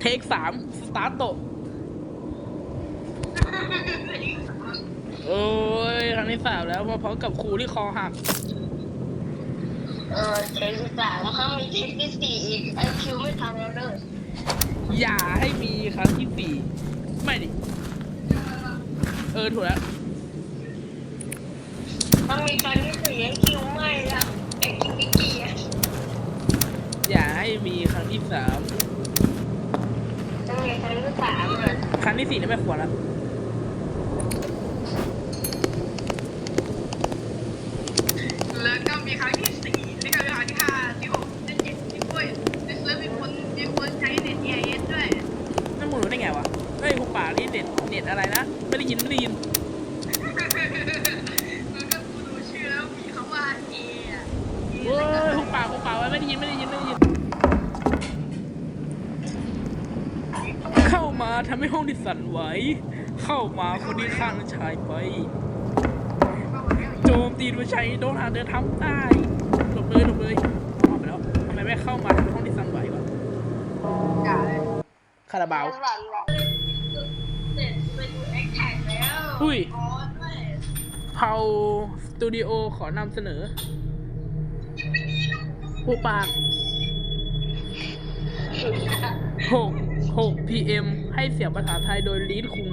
เทคสามสตาร์ทโตะโอ้ยครั้งที่สามแล้วมาพร้อมกับครูที่คอหัก เออเทคที่สามแล้วเขามีเทคที่สี่อีกไอคิวไม่ทำแล้วเด้ออย่าให้มีครั้งที่สี่ไม่ดิ เออถูกแล้วถ้ามีครั้งที่สี่ไอคิวไม่ละไอคิวไม่เกี่ยอย่าให้มีครั้งที่สาม ถ้ามีครั้งที่สามอะครั้งที่สี่นี่ไม่ควรแล้วแล้วก็มีครั้งที่สี่แล้วก็มีครั้งที่ห้าที่หกที่เจ็ดที่ด้วยในเซิร์ฟมีคนมีคนใช้เน็ต AIS ด้วยนั่นมึงรู้ได้ไงวะเฮ้ยหุบปานี่เน็ตเน็ตอะไรนะไม่ได้ยินไม่ได้ยินแล้วก็กูดูชื่อแล้วมีคำว่า A อะเฮ้แล้วก็ยหุบปากหุบปาไว้ไม่ได้ยินไม่ได้ยินไม่ได้ยิน เข้ามา ทำให้ห้องดิสั่นไหว เข้ามาคนที่ข้างชายไป โจมตีด้วยชัยโดนหาเดินทำได้หลบเลยหลบเลยออกไปแล้วทำไมไม่เข้ามาทำให้ห้องดิสั่นไหววะอย่าเลยคาราบาวหลังหลังเสร็จไปดูแอคแท็กแล้วอุ้ยเผาสตูดิโอขอนำเสนอผู้ปากหกหก PM ให้เสียงภาษาไทยโดยลีดคุง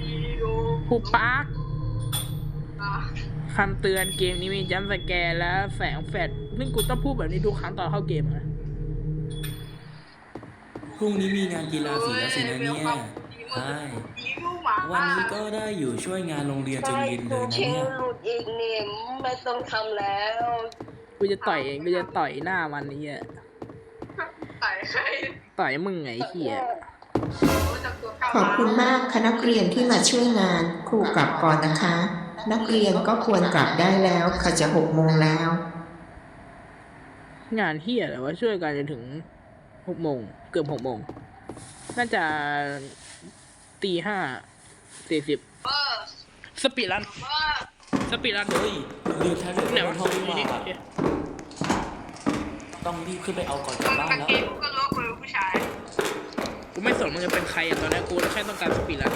ดีดูผู้ปากอะคำเตือนเกมนี้มีจัมป์สแกร์และแสงแฟลชซึ่งกูต้องพูดแบบนี้ทุกครั้งตอนเข้าเกมนะพรุ่งนี้มีงานกีฬาสีแล้วสินะเนี่ยใช่ดีดูหมาวันนี้ก็ได้อยู่ช่วยงานโรงเรียนจนใช่เย็นเลดูยนะเชลเนี่ยหลุดอีกเนี่ยไม่ต้องทำแล้ว กูจะต่อยเอง กูจะต่อยหน้ามันนี่อะ ใส่ใครต่อยมึงไงไอ้เหี้ยรู้จักตัวเก่าขอบคุณมากคณะนักเรียนที่มาช่วยงาน ครูกลับก่อนนะคะ นักเรียนก็ควรกลับได้แล้วค่ะจะหกโมงแล้ว งานเหี้ยอะไรวะช่วยกันจนถึงหกโมงเกือบหกโมงน่าจะตีห้าสี่สิบเออสปีดรันเออสปีดรัน เฮ้ยเรียนแท็บเล็ตไหนในวะห้องดูนี่นี่ว่า ต้องรีบขึ้นไปเอาก่อนกลับบ้านกางแล้ว เกงก็รู้ว่ากูเป็นผู้ชายกูไม่สนมึงจะเป็นใครอะตอนนี้กูแค่ต้องการสปีดรัน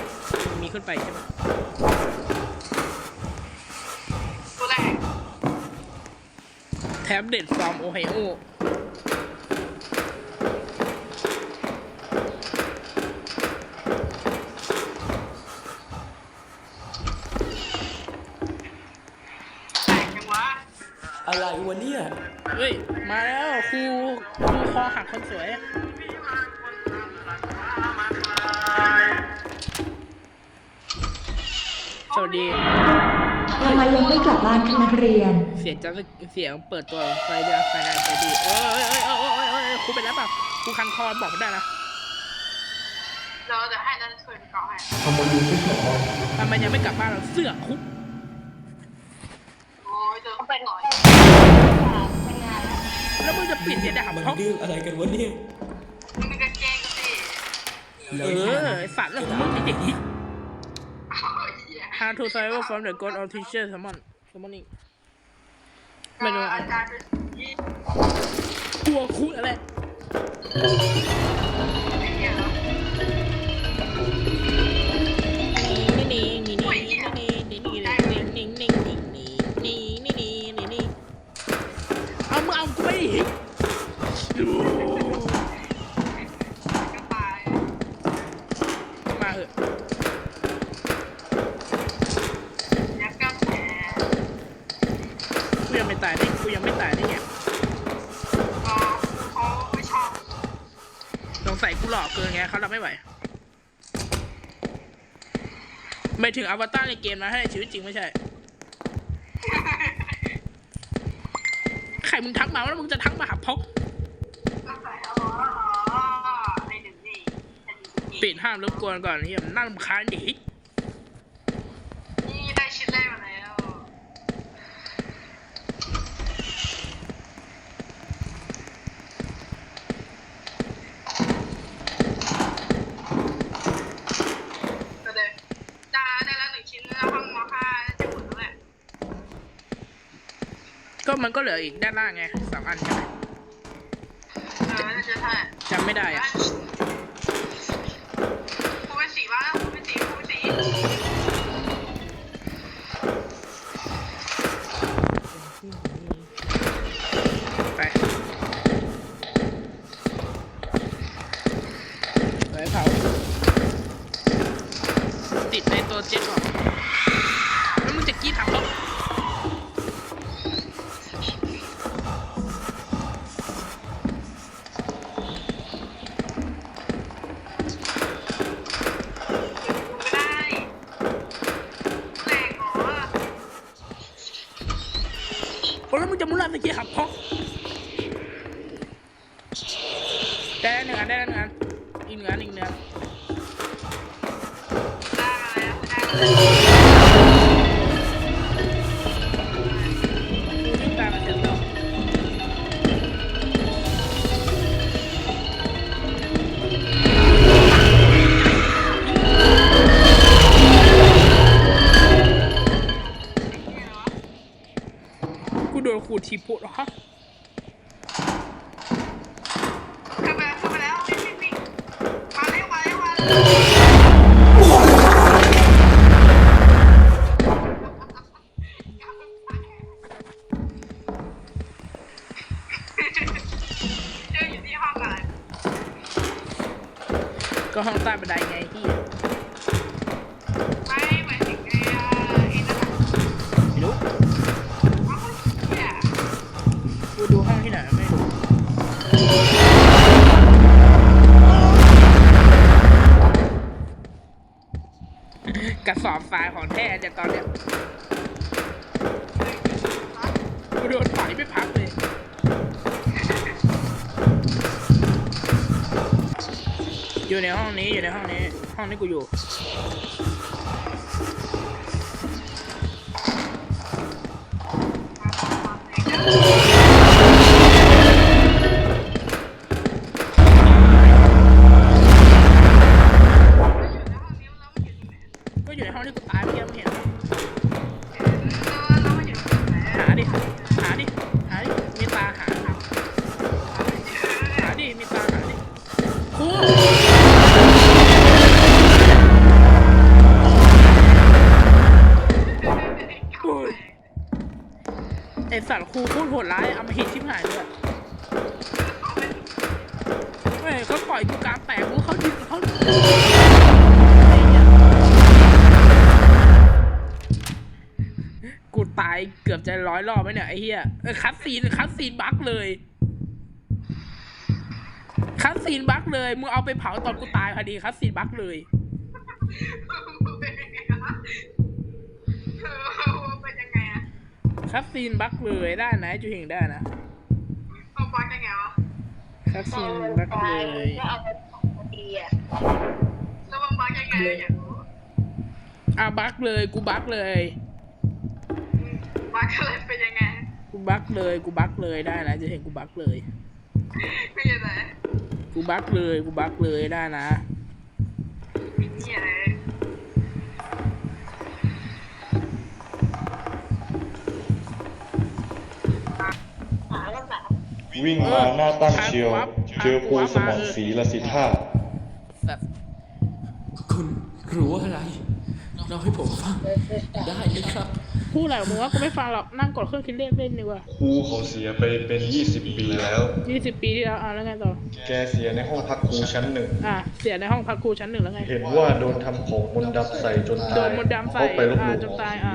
มีขึ้นไปใช่ไหมตัวแรกแท็บเด็ดฟอร์มโอไฮโอแตกจังวะอะไรวะเนี่ยเฮ้ย มาแล้วครูครูคอหักคนสวย สวัสดี ทำไมยังไม่กลับบ้านคะนักเรียน เสียงจังเสียงเปิดตัวไฟเดียวไฟแรงไฟดีเอ้ยเอ้ยเอ้ยเอ้ยเอ้ยเอ้ยครูเป็นแล้วเปล่าครูคันคอบอกไม่ได้นะเราจะให้นั่นช่วยก่อนให้ทำไมยังไม่กลับบ้านเราเสื้อคุกโอ้ยเจอเป็เป็นนหหน่น่ออยยเป็นงาน แล้วแล้วมึงจะปิดเสียงด่ามันเพราะเรื่องอะไรกันวะเนี่ยมึงเป็นกางเกงกันสิเออไอ้สัตว์แล้วมึงไอ้เด็กอ้าวเหี้ย How to survive from the god of teacher summon summoning ไม่รู้อาอะจารย์เป็นยี่กลัวคุกอะไร ถึงอวตารในเกมนะให้ในชีวิตจริงไม่ใช่ ใครมึงทักมาแล้วมึงจะทักมาหาพกก็ใส่อ๋ออ๋อไอ้หนึ่งนี่ไอ้หนึ่งนี่ปิดห้ามรบกวนก่อนที่มันน่ารำคาญดินี่ได้ชิ้นแรกมาแล้วก็เลยจ้าได้แล้วหนึ่งชิ้นแล้วห้องมห้าจะห มดแล้วแหละก็มันก็เหลืออีกด้านล่างไงสองอันใช่ไหมใช่ใช่จำไม่ได้อะครูเป็นสีบ้างครูเป็นสีครูเป็นสีไปไปเผาติดในตัวเจ็ตหรอแล้วมึงจะกี้ทำเขา กูโของแท้จากตอนเนี้ยกูโดนต่อยไม่พักเลยอยู่ในห้องนี้อยู่ในห้องนี้ ห้องนี้กูอยู่ อสัตว์ครูพูดโหดร้ายเอามาหินชิบหายเลยเฮ้ยเขาปล่อยกูกลางแตกกูเขาดิเขากูตายเกือบจะร้อยรอบไหมเนี่ยไอ้เหี้ยคัดซีนคัดซีนบั๊กเลยคัดซีนบั๊กเลยมึงเอาไปเผาตอนกูตายพอดีคัดซีนบั๊กเลย เป็นยังไงอะ คัดซีนบั๊กเลยได้นะจูเฮงได้นะเอาบอลยังไงวะคัดพซีอนมันบั๊กตาเลยยก็เอาไปสองทีอะแล้วมันบอลยังไงอยากรู้อะบั๊กเลยกูบั๊กเลยบอลอะไรเป็นยังไงกูบั๊กเลยกูบั๊กเลยได้นะจะเห็นกูบั๊กเลยไม่ยังไงกูบั๊กเลยกูบั๊กเลยได้นะมีนี่อะไร วิ่งมาหน้าตั้งเชียว เจอครูสมอนศรีละสิท่าแบบคุณรู้อะไรเราให้ผมฟัง ได้ไหมครับ พูดอะไรของมึงว่ากูไม่ฟังหรอก นั่งกดเครื่องคิดเลขเล่นดีกว่าครูเขาเสียไปเป็น20ปีแล้วยี่สิบปีที่แล้วอะแล้วไงต่อ แกเสียในห้องพักครูชั้นหนึ่งอะเสียในห้องพักครูชั้นหนึ่งแล้วไง เห็นว่าโดนทำของมนต์ดำใส่จนโดตายนมนต์ดำใส่เขาไปลบหอ่าลู่จนตายอ่า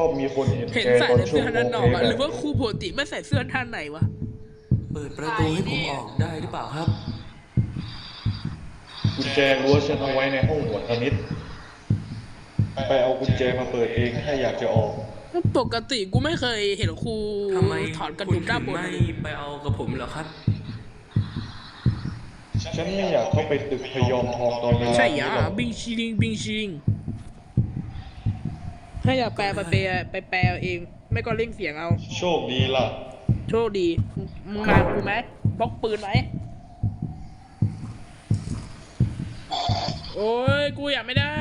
อาดีชอบมีคนเห็นเห็นแกใส่ตอนแต่ช่วเสื้งอร้ด้าอนงนอเพกลงอะหรือว่าอะครูปกติไม่ใส่เสื้อด้านไหนวะ เปิดประตูให้ผมออกได้หรือเปล่าครับ กุญแจรั้วฉันเอาไว้ในห้องหมวดคณิตไปเอากุญแจมาเปิดเองถ้าอยากจะออก ปกติกูไม่เคยเห็นครูทำไมถอดกระคุดุณมถึด้านงบนไม่เลยไปเอากับผมเหรอครับ ฉันไม่อยากเข้าไปตึกพยอมทองตอนเวลาใช่นี้อะหรอกบิงชิลิงบิงชิลิง ถ้าอยากแปลไปแปลไปแปลเอาเองไม่ก็เร่งเสียงเอา โชคดีล่ะ โชคดีมึงมากูไหมบล็อกปืนไหมโอ้ยกูอยากไม่ได้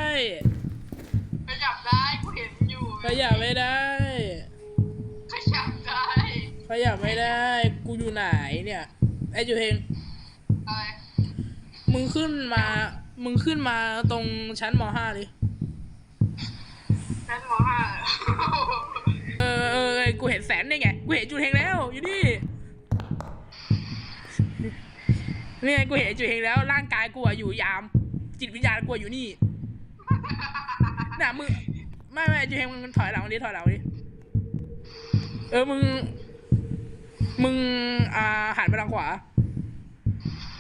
ขยับได้กูเห็นอยู่ขยับไม่ได้ขยับได้ขยับไม่ได้ กูอยู่ไหนเนี่ยไอ้จูเฮงอะไรมึงขึ้นมา มึงขึ้นมาตรงชั้นมห้า ดิชั้นมห้าเออเออเออกูเห็นแสนได้ไง กูเห็นจูเฮงแล้ว อยู่นี่นี่ไงกูเห็นจูเฮงแล้ว ร่างกายกูอะอยู่ยาม จิตวิญญาณกูอะอยู่นี่น่ะมึงไม่ไม่จูเฮงมึงถอยหลังมาดิถอยหลังดิเออมึง มึงอ่าหันไปทางขวา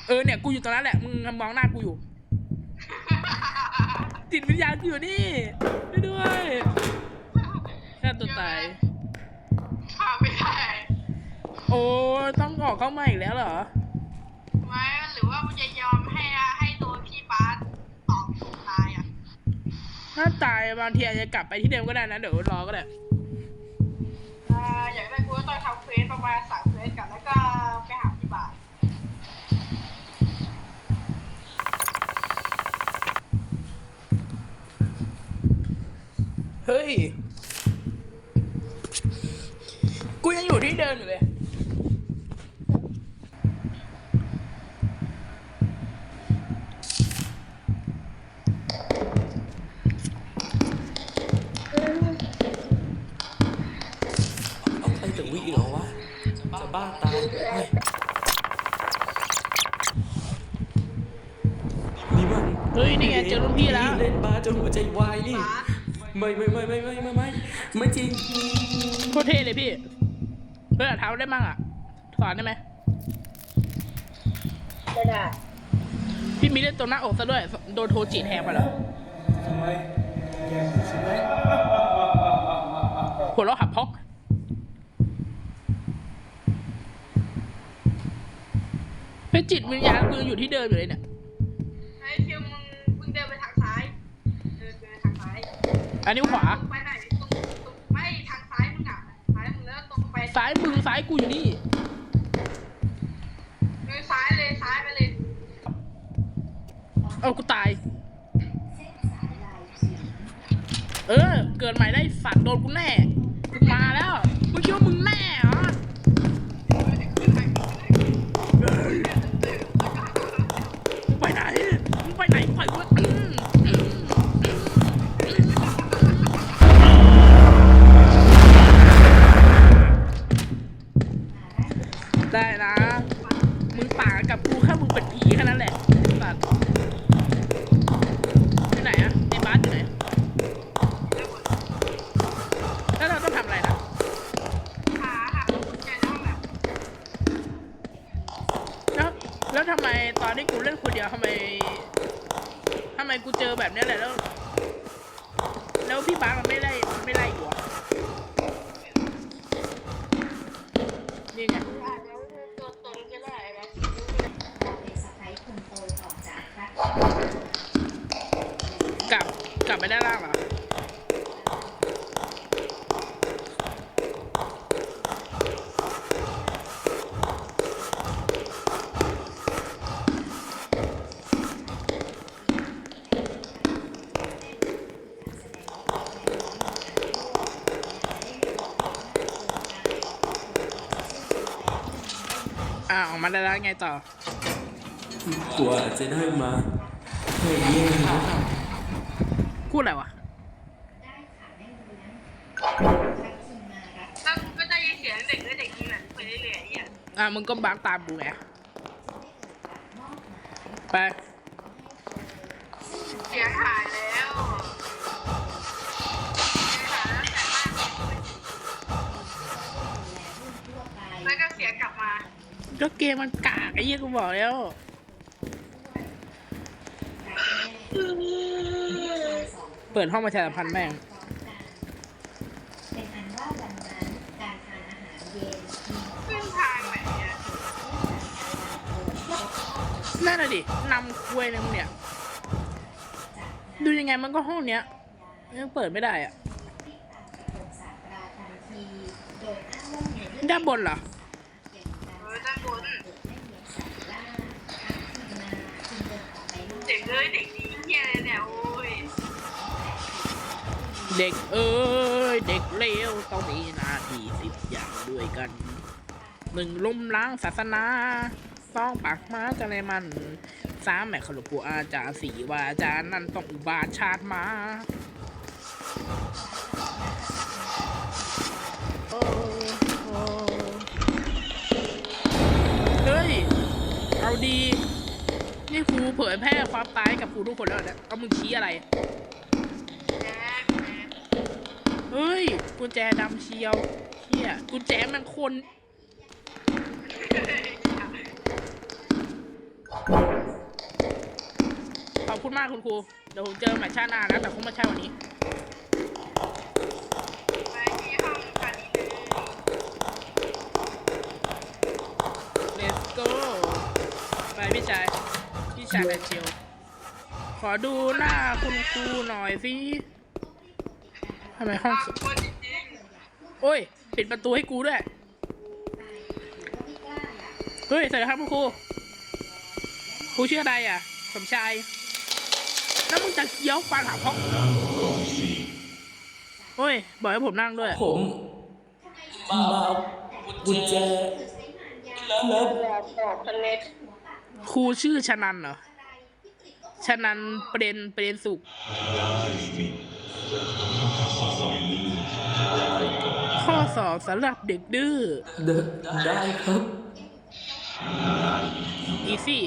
เออเนี่ย กูอยู่ตรงนั้นแหละ มึงมองหน้ากูอยู่ จิตวิญญาณกูอยู่นี่ช่วยด้วยฆ่าตัวตายข้าไม่ได้โอ้ต้องออกเข้ามาอีกแล้วเหรอไว้หรือว่ามึงจะยอมให้ให้ตัวพี่บาสตอบถูกตายอะถ้าตายบางทีอาจจะกลับไปที่เดิมก็ได้นะ เดี๋ยวรอก็ได้อ่าอยากได้กูก็ต้องทำเควสประมาณสามเควสกัน เพื่อนเท้าได้มั่งอะ สอนได้ไหมไม่ได้ พี่มีเล่นตรงหน้าอกซะด้วย โดนโทจิแทงมาเหรอหัวเราะหับพอกเฮ้ยจิตวิญญาณกูยังอยู่ที่เดิมอยู่เลยเนี่ย ไอ้คิวมึงมึงเดินไปทางซ้าย เดินเดินทางซ้าย อันนี้ขวา ซ้ายมึงซ้ายกูอยู่นี่เดินซ้ายเลยซ้ายไปเลยเอากูตาย เออ เกิดใหม่ได้สัตว์โดนกูแน่ กูมาแล้ว มึงคิดว่ามึงแน่ มาได้แล้วไงต่อ กว่าจะได้มาเฮ้ยเย่พูดอะไรวะแล้วก็จะยินเสียงเด็กและเด็กนี่แหละไปเรื่อยๆอะอะมึงก็บักตามกูไงไปเสียงหายแล้ว ก็เกมมันกากไอ้ยี่กูบอกแล้ว เปิดห้องมาแชร์พันแม่งนั่นนั้หยนมีล้นยหนน่ะดินำคุยนึงเนี่ย ดูยังไงมันก็ห้องเนี้ยยังเปิดไม่ได้อะทด้าอง ด้านบนเหรอ เด็กเอ้ยเด็กเลวต้องมีหน้าที่สิบอย่างด้วยกันหนึ่งล้มล้างศาสนาสองปากม้าจะเลยมันสามแม่ขลุปูอาจารย์สี่ว่าอาจารย์นั่นต้องอุบาทชาติมาเฮ้ย เอาดี นี่ครูเผยแพร่ความตายกับครูทุกคนแล้วเนี่ยเอามึงชี้อะไร เฮ้ยกุญแจดำเชียวเฮียกุญแจมันคนขอบคุณมากคุณครู เดี๋ยวผมเจอใหม่ชาติหน้านะแต่คงไม่ใช่วันนี้ไปที่ห้องกันนี้เลย let's go ไปพี่ชาย พี่ชายแมนเชียว ขอดูหน้าคุณครูหน่อยสิ ทำไมห้องบางคนจริงโอ้ย ปิดประตูให้กูด้วย เฮ้ยสวัสดีครับคุณครูครูชื่ออะไรอะ สมชาย แล้วมึงจะเคี้ยวฟันหาพ่อโอ้ย บอกให้ผมนั่งด้วย ผมมาเอากุญแจแล้วบอกคอนเน็ตครูชื่อชนันเหรอ ชนันเปรนเปรนสุข ข้อสอบสำหรับเด็กดื้อ เดินได้ครับ อีซี่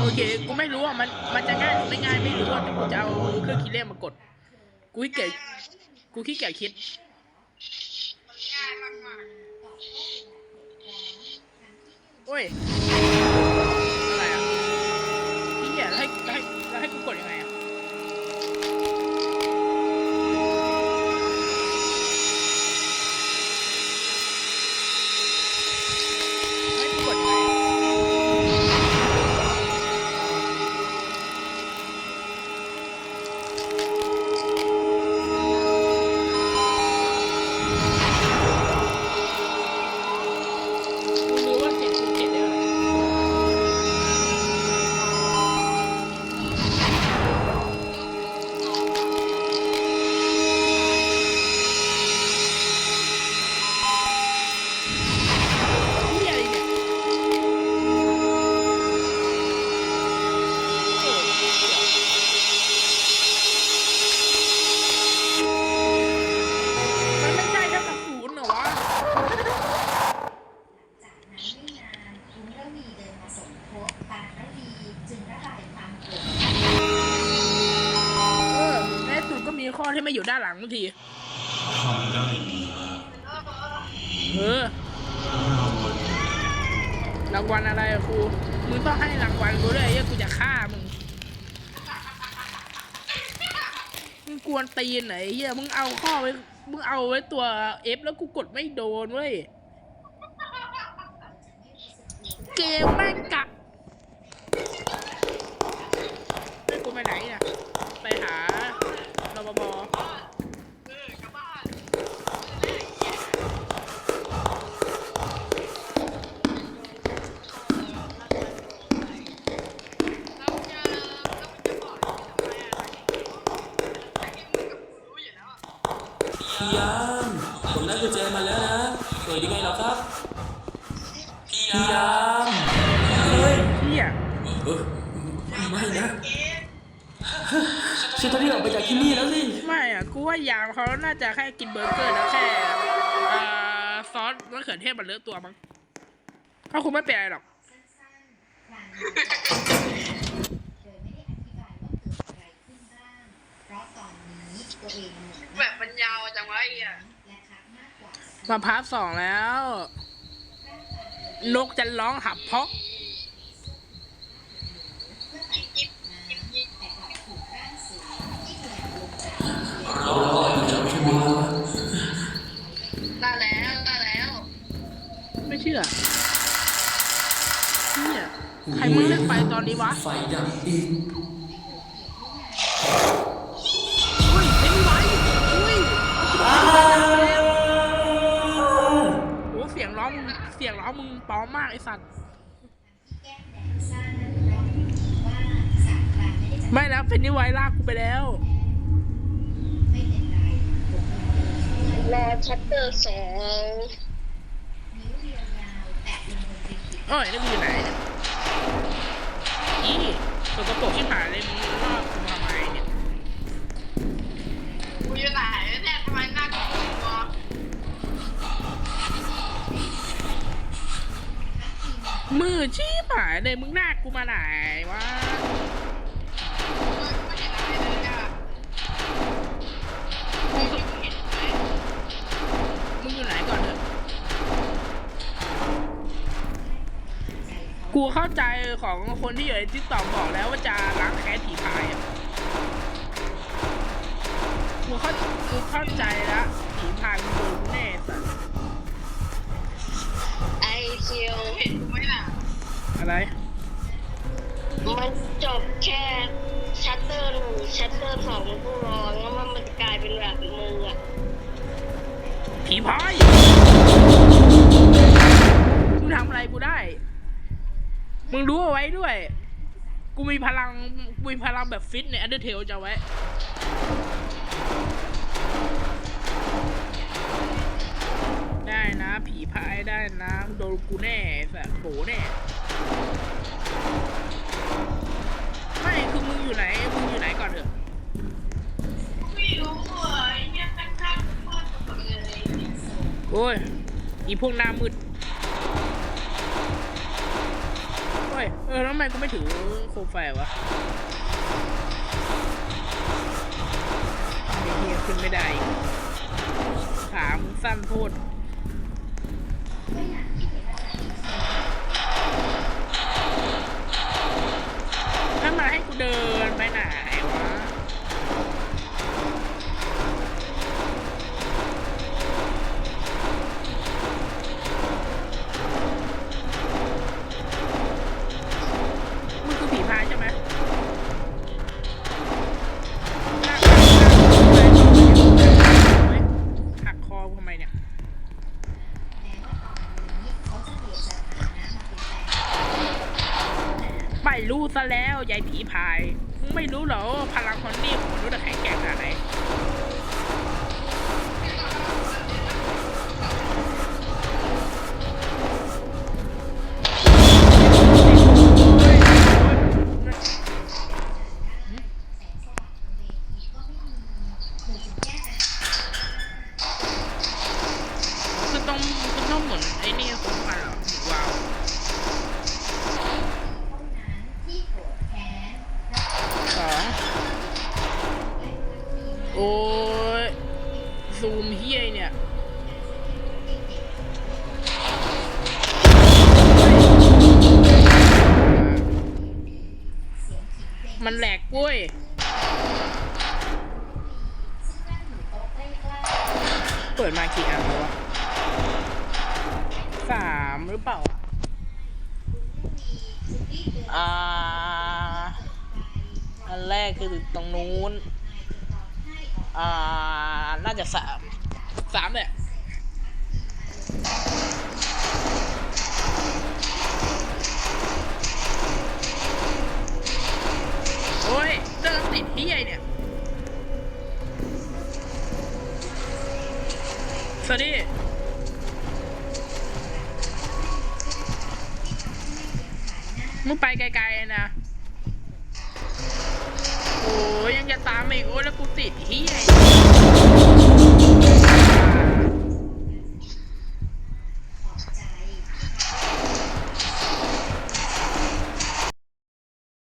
โอเค กูไม่รู้ว่ามัน มันจะง่ายหรือไม่ง่ายไม่รู้อะแต่กูจะเอาเครื่องคิดเลขมากด กูขี้เกียจกูขี้เกียจคิดๆง่ายมากโอ้ย อะไรอะพี่เหี้ยแล้วให้แล้วให้แล้วให้กูกดยังไง เออรางวัลอะไรอะครูมึงต้องให้รางวัลกูด้วยไอ้เหี้ยกูจะฆ่ามึงมึงกวนตีนไหนไอ้เหี้ยมึงเอาข้อไว้มึงเอาไว้ตัว F แล้วกูกดไม่โดนเว้ยเกมแม่งกะให้กูไปไหนน่ะ ไปหารปภ ๆเออกลับบ้านเราจะเราจะบอกทำไมอะแต่ที่มึงกับกูรู้อยู่แล้วอะ พี่ยาม ผมได้กุญแจมาแล้วนะเปิดยังไงเหรอครับพี่ยามเฮ้ยเฮียเออไม่นะฉันต้องรีบออกไปจากที่นี่แล้วสิไม่อะกูว่ายามเขาน่าจะแค่กินเบอร์เกอร์แล้วแค่อ่าซอสมะเขือเทศมันเลอะตัวมั้งเขาคงไม่เป็นอะไรหรอกเพราะตอนนี้ตัวเองเหมือนแบบมันยาวจังวะไอ้เหี้ยและคักมากกว่า มาพาร์ทสองแล้ว นกจะร้องหับเพาะได้แล้วได้แล้ว ไม่เชื่อเฮียใครมึงเล่นไฟตอนนี้วะ ไฟดับอีก เสียงร้องมึงปลอมมากไอสัตว์แก้มแดงซ่านั้นเพราะว่าสามครั้งไม่ได้จัดไม่แล้วเพนนี่ไวลากกูไปแล้วไม่เป็นไรรอชัปเตอร์สองนิ้วเรียวยาวแตะลงบนกรีดเอ้ยแล้วมึงอยู่ไหนเนี่ยอีตัวกระโปรงที่ผ่านเลยมึงรอบ มือชี้ผานเลยมึงลากกูมาไหนวะมึงอยู่ไหนก่อนเถอะกูเข้าใจของคนที่อยู่ในทิกตอกบอกแล้วว่าจะล้างแค้นผีพายอะกูเข้ากูเข้าใจแล้วผีพายมึงโดนแน่สัส ไอคิวเห็นกูไหมล่ะ อะไร มันจบแค่ชัตเตอร์หนึ่งชัตเตอร์สองกูรอแล้วมันมันกลายเป็นแบบมึงอะผีพายมึงทำอะไรกูได้ มึงรู้เอาไว้ด้วย กูมีพลัง กูมีพลังแบบฟิตในอันเดอร์เทลจะเอาไว้ นะ ผีพายได้นะโดนกูแน่แสบโบแน่ไม่คือมึงอยู่ไหนมึงอยู่ไหนก่อนเถอะไม่รู้อะไอ้เนี่ยแม่งข้างมืดหมดเลยโอ้ยอีพวกหน้ามืดโอ้ยเออแล้วทำไมกูไม่ถือโคมไฟวะไอ้เฮียขึ้นไม่ได้อีกขามึงสั้นโพด ถ้ามาให้กูเดินไปไหน อ่าอันแรกคือตรงนู้น อ่า น่าจะสามสามแหละโอ้ยเดินติดที่ไอเนี่ย สวัสดี มึงไปไกลๆนะ โอ้ยยังจะตามอีกโอ้แล้วกูติดเฮีย